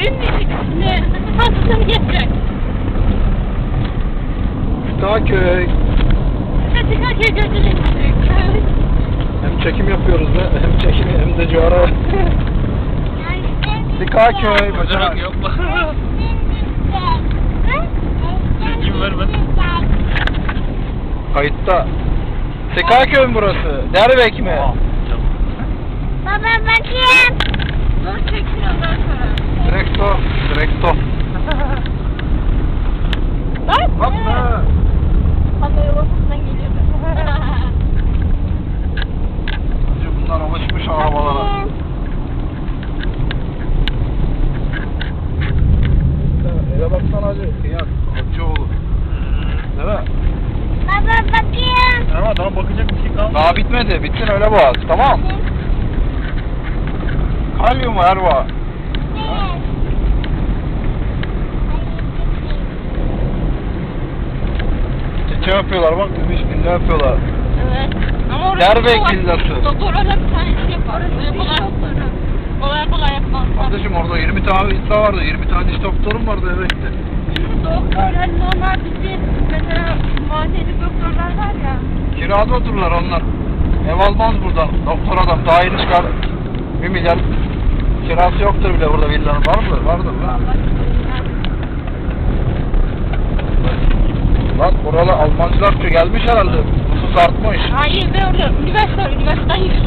Benim hastasını getirecek. Kütahköy. Kütahköy götürecek. Hem çekim yapıyoruz da hem çekim hem de civarı. Kütahköy. Bacanak yok mu? Çekim ver ben. Kayıtta. Sekaköy mü burası? Derbek mi? Baba bakayım. Dur çekiyor. Direkto. Bak. Bak be. Kamera bakımından geliyor. Hacı bunlar alışmış arabalara. Eve baksana hacı. Kıyak. Hacıoğlu. Değil mi? Baba bakayım. Ama daha bakacak bir şey kalmadı. Daha bitmedi. Bitsin öyle boğaz. Tamam. Kalyum Erva. Çiçeği yapıyorlar bak. Bismillah yapıyorlar. Evet. Ama orada var. villası. Doktorlar bir tane şey yapar. Böyle kolay, kolay kolay yapmaz. Kardeşim orada 20 tane insan vardı. 20 tane diş doktorum vardı emekli. Doktorlar normal bizim mesela mahalleli doktorlar var ya. Kirada otururlar onlar. Ev almaz buradan. Doktor adam daha yeni çıkar. 1 milyar kirası yoktur bile burada villanın. Var mı? Vardır lan. Buralı Almancılar gelmiş herhalde. Nüfus artmış. Hayır ben orada üniversite, üniversiteden yüksek